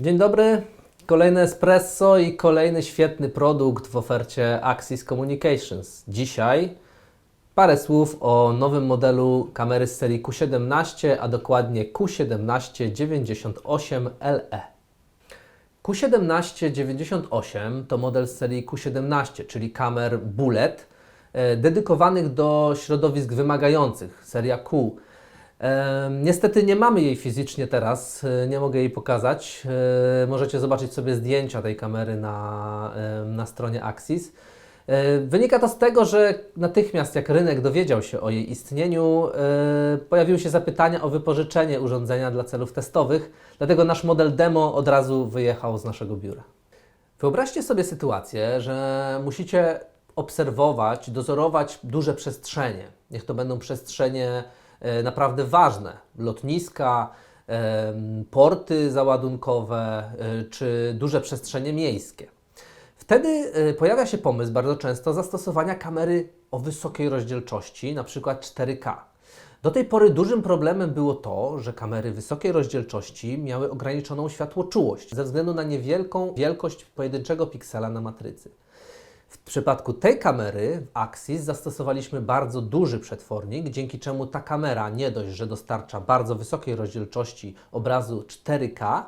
Dzień dobry. Kolejne espresso i kolejny świetny produkt w ofercie Axis Communications. Dzisiaj parę słów o nowym modelu kamery z serii Q17, a dokładnie Q1798LE. Q1798 to model z serii Q17, czyli kamer bullet, e, dedykowanych do środowisk wymagających, seria Q. Niestety nie mamy jej fizycznie teraz, e, nie mogę jej pokazać. E, Możecie zobaczyć sobie zdjęcia tej kamery na, na stronie Axis. E, Wynika to z tego, że natychmiast jak rynek dowiedział się o jej istnieniu, pojawiły się zapytania o wypożyczenie urządzenia dla celów testowych, dlatego nasz model demo od razu wyjechał z naszego biura. Wyobraźcie sobie sytuację, że musicie obserwować, dozorować duże przestrzenie. Niech to będą przestrzenie naprawdę ważne, lotniska, em, porty załadunkowe e, czy duże przestrzenie miejskie. Wtedy e, pojawia się pomysł bardzo często zastosowania kamery o wysokiej rozdzielczości, na przykład 4K. Do tej pory dużym problemem było to, że kamery wysokiej rozdzielczości miały ograniczoną światłoczułość ze względu na niewielką wielkość pojedynczego piksela na matrycy. W przypadku tej kamery w Axis zastosowaliśmy bardzo duży przetwornik, dzięki czemu ta kamera nie dość, że dostarcza bardzo wysokiej rozdzielczości obrazu 4K,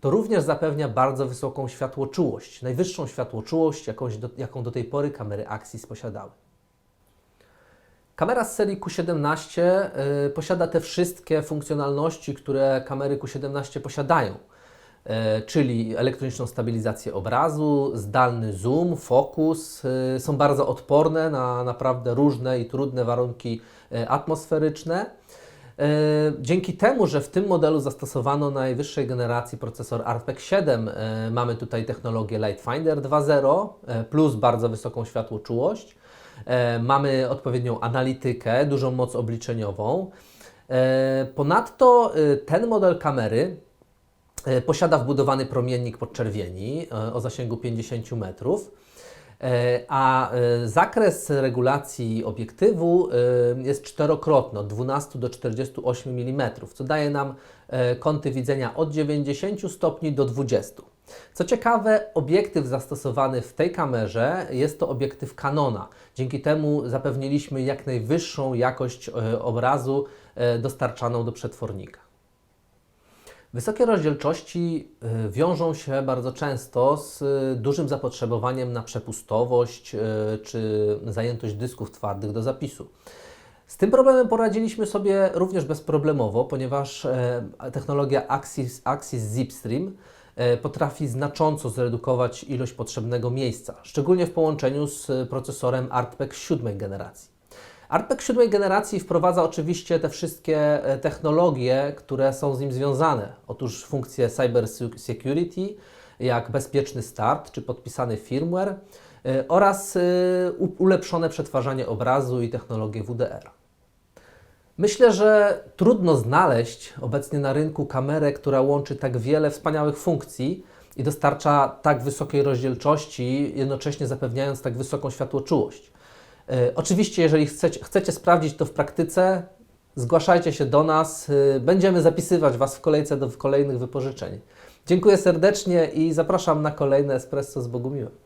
to również zapewnia bardzo wysoką światłoczułość, najwyższą światłoczułość, jakąś do, jaką do tej pory kamery Axis posiadały. Kamera z serii Q17 y, posiada te wszystkie funkcjonalności, które kamery Q17 posiadają, czyli elektroniczną stabilizację obrazu, zdalny zoom, fokus. y, są bardzo odporne na naprawdę różne i trudne warunki y, atmosferyczne. E, Dzięki temu, że w tym modelu zastosowano najwyższej generacji procesor ARPEX 7, e, mamy tutaj technologię Lightfinder 2.0 e, plus bardzo wysoką światłoczułość. E, Mamy odpowiednią analitykę, dużą moc obliczeniową. E, Ponadto e, ten model kamery e, posiada wbudowany promiennik podczerwieni e, o zasięgu 50 metrów. E, A e, zakres regulacji obiektywu e, jest czterokrotny, od 12 do 48 mm, co daje nam e, kąty widzenia od 90 stopni do 20. Co ciekawe, obiektyw zastosowany w tej kamerze jest to obiektyw Canona. Dzięki temu zapewniliśmy jak najwyższą jakość e, obrazu e, dostarczaną do przetwornika. Wysokie rozdzielczości y, wiążą się bardzo często z y, dużym zapotrzebowaniem na przepustowość y, czy zajętość dysków twardych do zapisu. Z tym problemem poradziliśmy sobie również bezproblemowo, ponieważ e, technologia Axis, Axis Zipstream e, potrafi znacząco zredukować ilość potrzebnego miejsca, szczególnie w połączeniu z procesorem ARTPEX 7 generacji. ARPEX siódmej generacji wprowadza oczywiście te wszystkie e, technologie, które są z nim związane. Otóż funkcje cyber security, jak bezpieczny start czy podpisany firmware e, oraz e, ulepszone przetwarzanie obrazu i technologię WDR. Myślę, że trudno znaleźć obecnie na rynku kamerę, która łączy tak wiele wspaniałych funkcji i dostarcza tak wysokiej rozdzielczości, jednocześnie zapewniając tak wysoką światłoczułość. E, Oczywiście, jeżeli chcecie, chcecie sprawdzić to w praktyce, zgłaszajcie się do nas. e, Będziemy zapisywać Was w kolejce do kolejnych wypożyczeń. Dziękuję serdecznie i zapraszam na kolejne Espresso z Bogumiłem.